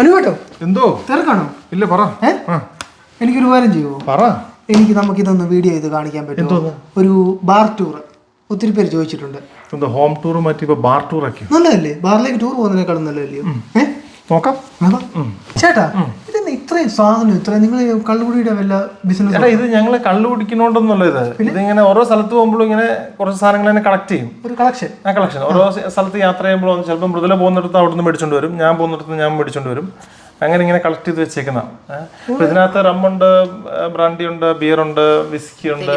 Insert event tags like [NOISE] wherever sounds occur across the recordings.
അനുവേട്ടോ എന്തോ? തിരക്കാണോ? ഇല്ല പറ. എനിക്കൊരു കാര്യം ചെയ്യുമോ പറ. എനിക്ക് നമുക്ക് ഇതൊന്ന് വീഡിയോ ചെയ്ത് കാണിക്കാൻ പറ്റുമോ? ഒരു ബാർ ടൂർ ഒത്തിരി പേര് ചോദിച്ചിട്ടുണ്ട്. ഹോം ടൂർ മാറ്റി ഇപ്പൊ ബാർ ടൂർ ആക്കി നല്ലതല്ലേ? ബാറിലേക്ക് ടൂർ പോകുന്നതിനേക്കാളും നല്ലതല്ലേ നോക്കാം. ചേട്ടാ ഇതെന്നെ ഇത്രയും സാധനം ഇത്രയും നിങ്ങൾ കള്ളുകുടിയുടെ വല്ല ബിസിനസ് ഇത് ഞങ്ങൾ കള്ളു കുടിക്കണോണ്ടൊന്നുമല്ല ഇത് ഇങ്ങനെ ഓരോ സ്ഥലത്ത് പോകുമ്പോഴും ഇങ്ങനെ കുറച്ച് സാധനങ്ങൾ തന്നെ കളക്ട് ചെയ്യും. ഒരു കളക്ഷൻ ആ കളക്ഷൻ ഓരോ സ്ഥലത്ത് യാത്ര ചെയ്യുമ്പോൾ ചിലപ്പോൾ മൃദുല പോകുന്നിടത്ത് അവിടുന്ന് മേടിച്ചോണ്ട് വരും ഞാൻ പോകുന്നിടത്ത് ഞാൻ മേടിച്ചോണ്ട് വരും. അങ്ങനെ ഇങ്ങനെ കളക്ട് ചെയ്ത് വെച്ചേക്കുന്ന. ഇതിനകത്ത് റമ്മുണ്ട് ബ്രാൻഡി ഉണ്ട് ബിയർ ഉണ്ട് വിസ്കി ഉണ്ട്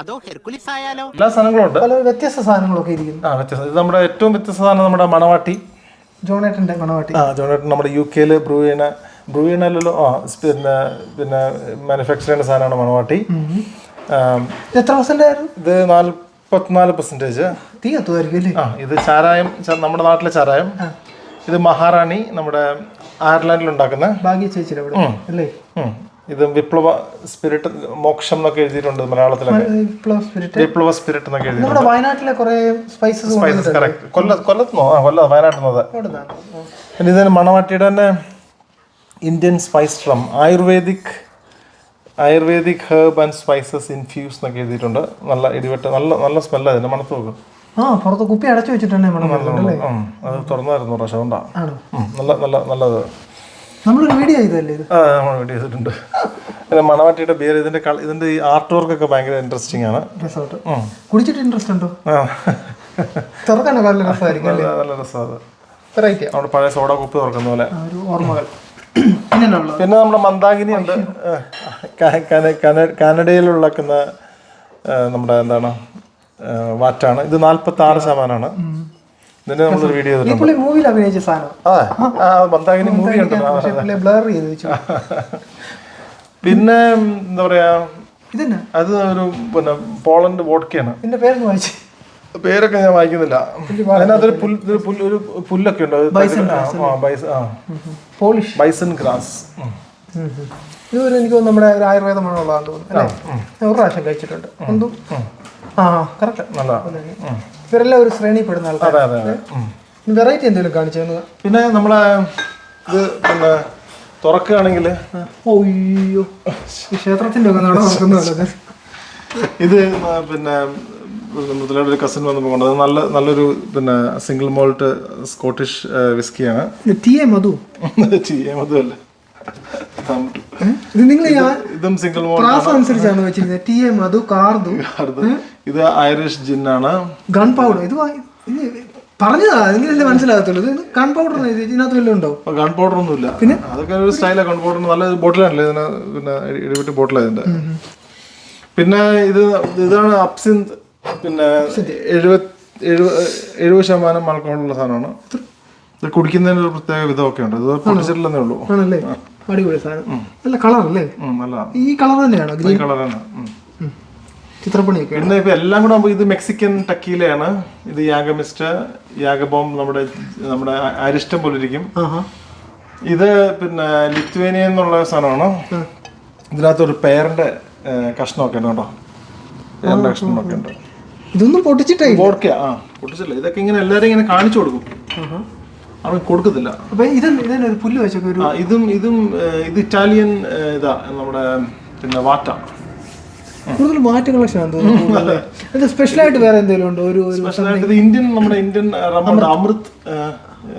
അതോ ഹെർക്കുലിസ് ആയാലോ എല്ലാ സാധനങ്ങളും ഉണ്ട്. പല വ്യത്യസ്ത സാധനങ്ങളൊക്കെ ഇരിക്കുന്നു. ആ വ്യത്യസ്ത. ഇത് നമ്മുടെ ഏറ്റവും വ്യത്യസ്ത സാധനം നമ്മുടെ മണവാട്ടി. മണവാട്ടി ആ ജോണേട്ടൻ നമ്മുടെ യു കെയിൽ ബ്രൂ ചെയ്യുന്ന ബ്രൂ ചെയ്യണല്ലോ ആ പിന്നെ പിന്നെ മാനുഫാക്ചർ ചെയ്യുന്ന സാധനമാണ് മണവാട്ടി എത്ര പെർസെന്റ് ആയിരുന്നു? ഇത് നാൽപ്പത്തിനാല് പെർസെന്റേജ് തീ കത്തുമായിരിക്കും ആ ഇത് ചാരായം നമ്മുടെ നാട്ടിലെ ചാരായം. ഇത് മഹാറാണി നമ്മുടെ അയർലാൻഡിൽ ഉണ്ടാക്കുന്ന ഭാഗ്യ ചേച്ചിയുടെ അവിടെ അല്ലേ. ഇത് വിപ്ലവ സ്പിരിറ്റ് മോക്ഷം എന്നൊക്കെ എഴുതിയിട്ടുണ്ട് മലയാളത്തിലൊക്കെ. വിപ്ലവ സ്പിരിറ്റ് വിപ്ലവ സ്പിരിറ്റ് എന്നൊക്കെ എഴുതി നമ്മുടെ വയനാട്ടിലെ കുറെ സ്പൈസസ് സ്പൈസസ് കറക്റ്റ് കൊല്ല കൊല്ലത്തുനിന്നോ? ആ കൊല്ലം വയനാട്ടിൽ പിന്നെ ഇതിന് മണവാട്ടിയുടെ തന്നെ Indian spice from ayurvedic ayurvedic herb and spices infuse എന്നൊക്കെ എഴുതിയിട്ടുണ്ട്. നല്ല ഇടിവെട്ട് നല്ല നല്ല സ്മെല്ല അതിന്റെ മണത്ത് നോക്കും. ആ പുറത്ത് കുപ്പി അടച്ചു വെച്ചിട്ടുണ്ടെങ്കിൽ അത് തുറന്നായിരുന്നു പ്രാവശ്യം അതുകൊണ്ടാണ് ആണോ? നല്ല നല്ല നല്ലത്. നമ്മളൊരു വീഡിയോ ചെയ്തല്ലേ ഇത്? ആ നമ്മൾ വീഡിയോ ചെയ്തിട്ടുണ്ട്. പിന്നെ മണവാട്ടിയുടെ ബിയർ ഇതിന്റെ കള ഇതിന്റെ ഈ ആർട്ട് വർക്ക് ഒക്കെ ഭയങ്കര ഇൻട്രസ്റ്റിംഗ് ആണ്. റിസോർട്ട് കുടിച്ചിട്ട് ഇൻട്രസ്റ്റ് ഉണ്ടോ? ആ. നല്ല രസമായിരിക്കും നല്ല നല്ല രസമാണ്. വെറൈറ്റി നമ്മുടെ പഴയ സോഡ കുപ്പി തുറക്കുന്ന പോലെ. ഒരു ഓർമ്മകൾ. പിന്നെ ഉള്ളത്? പിന്നെ നമ്മുടെ മന്ദാകിനി ഉണ്ട്. കാനഡയിൽ കന- കന- കാനഡയിലുള്ളക്കുന്ന നമ്മുടെ എന്താണ് വാറ്റാണ്. ഇത് നാല്പത്തി ആറ് ശതമാനമാണ് ഇതിന്റെ നമ്മളൊരു വീഡിയോ ഈ ചെയ്തിട്ടുണ്ട് പുള്ളി മൂവിയിൽ അഭിനയിച്ച സാധനം. അതെ ആ മന്ദാകിനി മൂവി പക്ഷേ പുള്ളി ബ്ലർ ചെയ്ത് വെച്ചു. പിന്നെ എന്താ പറയാ ഇതെന്നാ? അത് ഒരു പിന്നെ പോളണ്ട് വോഡ്ക്കയാണ്. ഇതിന്റെ പേരൊന്ന് വായിച്ചു. പേരൊക്കെ ഞാൻ വായിക്കുന്നില്ല. അതിനകത്തൊരു പുല്ല് ഒരു പുല്ലൊക്കെ ഉണ്ട്. പോളിഷ്. Bison grass. ഇതൊരു എനിക്ക് നമ്മുടെ ഒരു ആയുർവേദ തോന്നുന്നു. ഒരു പ്രാവശ്യം കഴിച്ചിട്ടുണ്ട്. എന്തും? ആ കറക്റ്റ് നല്ല ഉം. ഇവരെല്ലാം ഒരു ശ്രേണിപ്പെടുന്ന അതെ അതെ അതെ. ഉം. വെറൈറ്റി എന്തെങ്കിലും കാണിച്ചു പിന്നെ നമ്മളെ ഇത് പിന്നെ തുറക്കുകയാണെങ്കിൽ ഒയ്യോ ഈ ക്ഷേത്രത്തിന്റെ ഒക്കെ നട നടക്കുന്നതല്ലേ ഇത് പിന്നെ മുതലായിട്ട് ഒരു കസിൻ വന്നപ്പോൾ കൊണ്ടത്. നല്ല നല്ലൊരു പിന്നെ സിംഗിൾ മോൾട്ട് സ്കോട്ടിഷ് വിസ്കിയാണ് ടി എ മധു? [LAUGHS] അതുമല്ല ഇത് നിങ്ങൾ ഇതും സിംഗിൾ ക്ലാസ് അനുസരിച്ചാണ് വെച്ചിരുന്നത് ടി എ മധു കാർദു [LAUGHS] ഇത് ഐറിഷ് ജിന്നാണ് ഗൺ പൗഡർ ഇത് പറഞ്ഞതാ മനസ്സിലാകത്തുള്ളൂ. ഇത് ഗൺ പൗഡർ ഇതിനകത്ത് വല്ലതും ഉണ്ടോ? ഗൺ പൗഡർ ഒന്നുമില്ല. അതൊക്കെ ഒരു സ്റ്റൈലാണ് ഗൺ പൗഡർ നല്ല ബോട്ടിലാണല്ലേ ഇതിന് പിന്നെ ഇടിവിട്ട് ബോട്ടിലാണ് ഇതിന്റെ. പിന്നെ ഇത് ഇതാണ് അപ്സിന്ത് പിന്നെ എഴുപത് എഴുപത് ശതമാനം ആൾക്കോളുള്ള സാധനമാണ്. ഇത് കുടിക്കുന്നതിന് ഒരു പ്രത്യേക വിധമൊക്കെ ഉണ്ട്. ഇത് പൊട്ടിച്ചിട്ടില്ലെന്നേ ഉള്ളൂ. അടിപൊളി സാധനം. നല്ല കളർ അല്ലേ ഈ കളർ തന്നെയാണോ ഗ്രീൻ? കളർ തന്നെ ചിത്രപ്പണിയൊക്കെ പിന്നെ ഇപ്പൊ എല്ലാം കൂടെ ഇത് മെക്സിക്കൻ ടക്കീലയാണ് ഇത് യാഗമിസ്റ്റ് യാഗബോം നമ്മുടെ നമ്മുടെ അരിഷ്ടം പോലെ ഇരിക്കും ഇത് പിന്നെ ലിത്വേനിയ എന്നുള്ള സാധനമാണ്. ഇതിനകത്ത് ഒരു പേറിന്റെ കഷ്ണം കഷ്ണമൊക്കെ ഉണ്ട് കേട്ടോ. പേരന്റെ കഷ്ണമൊക്കെ ഉണ്ട്. ഇതൊന്നും പൊട്ടിച്ചിട്ടേ. ആ പൊട്ടിച്ചില്ല ഇതൊക്കെ ഇങ്ങനെ എല്ലാരും ഇങ്ങനെ കാണിച്ചു കൊടുക്കും. അവൻ കൊടുക്കത്തില്ല. അപ്പൊ ഇത് ഇതിന് ഒരു പുല്ല് വെച്ചൊക്കെ ഒരു ഇതും ഇതും ഇത് ഇറ്റാലിയൻ ഇതാ നമ്മുടെ പിന്നെ വാറ്റ കൂടുതൽ വാറ്റ കളക്ഷൻ തോന്നുന്നു സ്പെഷ്യൽ വേറെ എന്തെങ്കിലും ഉണ്ടോ? ഒരു സ്പെഷ്യലായിട്ട് ഇന്ത്യൻ നമ്മുടെ ഇന്ത്യൻ റമ്മുണ്ട് അമൃത്.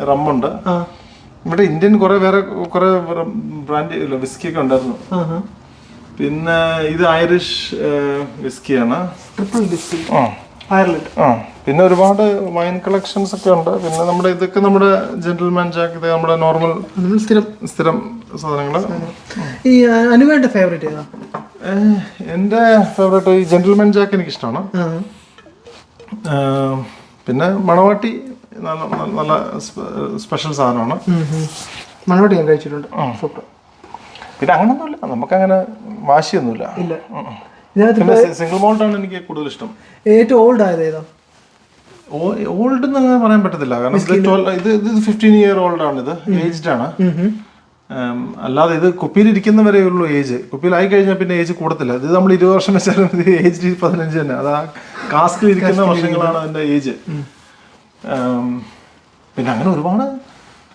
റമ്മുണ്ട്. ഇവിടെ ഇന്ത്യൻ കുറെ വേറെ കുറെ ബ്രാൻഡ് വിസ്കി ഒക്കെ ഉണ്ടായിരുന്നു. പിന്നെ ഇത് ഐറിഷ് വിസ്കിയാണ് ട്രിപ്പിൾ വിസ്കി ആ. അയർലൻഡ് ആ. പിന്നെ ഒരുപാട് വൈൻ കളക്ഷൻസ് ഒക്കെ ഉണ്ട്. പിന്നെ നമ്മുടെ ഇതൊക്കെ നമ്മുടെ ജെന്റിൽമാൻ ജാക്ക് ഇത് നമ്മുടെ നോർമൽ സ്ഥിരം. സ്ഥിരം സാധനങ്ങൾ ഈ അനുവേണ്ട ഫേവറേറ്റ് ഏതാ? എന്റെ ഫേവറേറ്റ് ഈ ജെന്റിൽമാൻ ജാക്ക് എനിക്ക് ഇഷ്ടമാണ് പിന്നെ മണവാട്ടി നല്ല നല്ല- സ്പെഷ്യൽ സാധനമാണ്. മണവാട്ടി ഞാൻ കഴിച്ചിട്ടുണ്ട്. സൂപ്പർ. പിന്നെ അങ്ങനൊന്നുമില്ല. നമുക്കങ്ങനെ വാശിയൊന്നുമില്ല. ഇല്ല. സിംഗിൾ മോൾട്ടാണ് എനിക്ക് കൂടുതൽ ഇഷ്ടം ഏറ്റവും ഓൾഡ് ആയത് ഏതാ? ഓൾഡ് എന്ന് അങ്ങനെ പറയാൻ പറ്റത്തില്ല. കാരണം ഇത് 12 ഇത് ഫിഫ്റ്റീൻ ഇയർ ഓൾഡ് ആണ്. ഇത് ഏജ്ഡ് ആണ് അല്ലാതെ ഇത് കുപ്പിയിൽ ഇരിക്കുന്നവരേ ഉള്ളൂ ഏജ് കുപ്പിയിലായി കഴിഞ്ഞാൽ പിന്നെ ഏജ് കൂടത്തില്ല. ഇത് നമ്മൾ ഇരുപത് വർഷം വെച്ചാലും ഇത് ഏജ് പതിനഞ്ച് തന്നെ. അത് ആ കാസ്കിൽ ഇരിക്കുന്ന വർഷങ്ങളാണ് അതിന്റെ ഏജ് പിന്നെ അങ്ങനെ ഒരുപാട്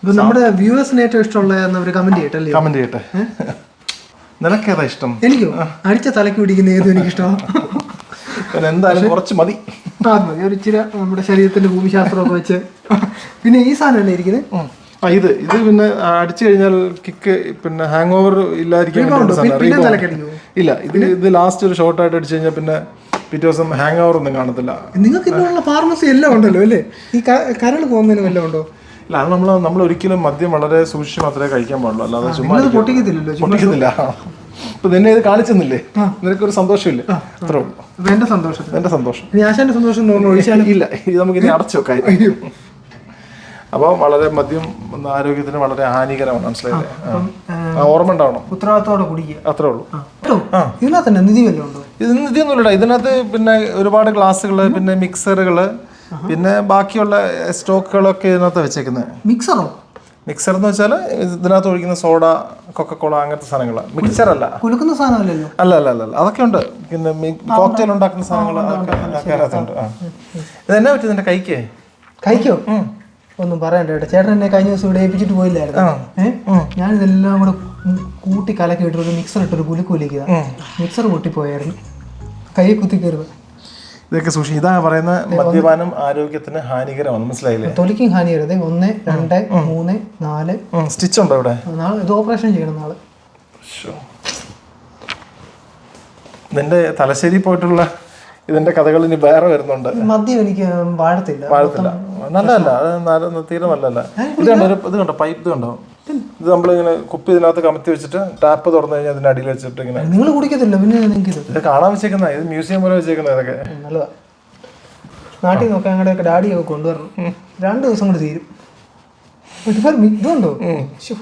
ഇത് നമ്മുടെ വ്യൂവേഴ്സിന് ഏറ്റവും ഇഷ്ടമുള്ള കമന്റ് ചെയ്യട്ടെ കമന്റ് ചെയ്യട്ടെ. നിനക്കേതാ ഇഷ്ടം? എനിക്കോ? അടിച്ച തലക്ക് പിടിക്കുന്ന ഏതും എനിക്ക് ഇഷ്ടമാണ് [LAUGHS] പിന്നെ എന്തായാലും കുറച്ച് മതി. ഒരു ഇച്ചിരി നമ്മുടെ ശരീരത്തിന്റെ ഭൂമിശാസ്ത്രമൊക്കെ വെച്ച്. പിന്നെ ഈ സാധനമല്ലേ ഇരിക്കുന്നത്. ആ ഇത്. ഇത് പിന്നെ അടിച്ചു കഴിഞ്ഞാൽ കിക്ക് പിന്നെ ഹാങ് ഓവർ ഇല്ലായിരിക്കും പിന്നെ- സാധനം. പിന്നെ Rebound. തലക്കടിക്കുമോ? ഇല്ല. ഇത് ഇത് ലാസ്റ്റ് ഒരു ഷോർട്ട് ആയിട്ട് അടിച്ചു കഴിഞ്ഞാൽ പിന്നെ പിറ്റേ ദിവസം ഹാങ് ഓവർ ഒന്നും കാണത്തില്ല. നിങ്ങൾക്ക് ഇതിനുള്ള ഫാർമസി എല്ലാം ഉണ്ടല്ലോ അല്ലേ? ഈ ക- കരൾ പോകുന്നതിന് എല്ലാം ഉണ്ടോ? ഇല്ല അത് നമ്മൾ നമ്മൾ ഒരിക്കലും മദ്യം വളരെ സൂക്ഷിച്ച് മാത്രമേ കഴിക്കാൻ പാടുള്ളൂ. അല്ലാതെ ചുമ്മാ പൊട്ടിക്കത്തില്ലല്ലോ ചുമ്മാ. പൊട്ടിക്കുന്നില്ല ഇപ്പൊ നിന്നെ ഇത് കാണിച്ചെന്നില്ലേ? നിനക്കൊരു സന്തോഷമില്ലേ? അത്രേ എന്റെ സന്തോഷം. എന്റെ സന്തോഷം. ഇനി ആശാന്റെ സന്തോഷം ഒഴിച്ചാലും ഇല്ല. ഇത് നമുക്ക് ഇനി അടച്ചു വെക്കാം. [LAUGHS] അപ്പോൾ വളരെ മദ്യം ആരോഗ്യത്തിന് വളരെ ഹാനികരമാണ് മനസ്സിലായില്ലേ? ഓർമ്മ ഉണ്ടാവണം. ഉത്തരവാദിത്തോടെ കുടിക്കുക. അത്രേ ഉള്ളൂ. ഇതിനകത്ത് തന്നെ നിധി വല്ലതും ഉണ്ടോ? ഇത് ഇതിനകത്ത് പിന്നെ ഒരുപാട് ഗ്ലാസ്സുകൾ പിന്നെ മിക്സറുകൾ പിന്നെ ബാക്കിയുള്ള സ്റ്റോക്കുകളൊക്കെ ഇതിനകത്ത് വെച്ചേക്കുന്നത് മിക്സറോ? മിക്സർ എന്ന് വെച്ചാൽ ഇതിനകത്ത് ഒഴിക്കുന്ന സോഡ കൊക്കക്കോള അങ്ങനത്തെ സാധനങ്ങൾ മിക്സർ അല്ല. കുലുക്കുന്ന സാധനമല്ലല്ലോ? അല്ല അല്ല അല്ല. അതൊക്കെ ഉണ്ട്. പിന്നെ കോക്ടെയിൽ ഉണ്ടാക്കുന്ന സാധനങ്ങൾ അതൊക്കെ അതിനകത്തുണ്ട് ആ. ഇത് എന്നാ പറ്റി നിന്റെ കൈക്ക്? കൈക്കോ? ഒന്നും പറയണ്ട കേട്ടോ. ചേട്ടൻ എന്നെ കഴിഞ്ഞ ദിവസം ഇവിടെ ഏൽപ്പിച്ചിട്ട് പോയില്ലായിരുന്നു. ഞാൻ ഇതെല്ലാം കൂടെ കൂട്ടി കലക്കി ഇട്ടൊരു മിക്സർ ഇട്ടൊരു കുലുക്കുലിക്കുക മിക്സർ പൊട്ടിപ്പോയായിരുന്നു. കൈ കുത്തി കയറുക ഇതൊക്കെ സൂക്ഷി ഇതാ പറയുന്ന മദ്യപാനം ആരോഗ്യത്തിന് ഹാനികരമാണ്. മനസ്സിലായില്ലേ? തൊലിക്കും ഹാനികരം. ഒന്ന് രണ്ട് മൂന്ന് നാല്. സ്റ്റിച്ച് ഉണ്ടോ ഇവിടെ? നാളെ ഇത് ഓപ്പറേഷൻ ചെയ്യണം നാളെ. നിന്റെ തലശ്ശേരി പോയിട്ടുള്ള ഇതിന്റെ കഥകൾ ഇനി വേറെ വരുന്നുണ്ട്. മദ്യം എനിക്ക് വാഴത്തില്ല. വാഴത്തില്ല. നല്ലതല്ല. അത് തീരെ നല്ലതല്ല. ഇത് കണ്ടോ? ഒരു ഇത് കണ്ടോ? പൈപ്പ് ഇത് കണ്ടോ? ഇത് നമ്മളിങ്ങനെ കുപ്പി ഇതിനകത്ത് കമത്തി വെച്ചിട്ട് ടാപ്പ് തുറന്നു കഴിഞ്ഞാൽ അതിന്റെ അടിയിൽ വെച്ചിട്ട് ഇങ്ങനെ നിങ്ങൾ കുടിക്കത്തില്ല പിന്നെ നിങ്ങൾക്ക് ഇത് ഇത് കാണാൻ വെച്ചേക്കുന്ന ഇത് മ്യൂസിയം പോലെ വെച്ചേക്കുന്ന ഇതൊക്കെ. നല്ലതാ. നാട്ടിൽ നോക്കാൻ ഞങ്ങളുടെയൊക്കെ ഡാഡിയൊക്കെ കൊണ്ടുവരണം. രണ്ട് ദിവസം കൊണ്ട് തീരും. ഇതുണ്ടോ ശ്ശോ.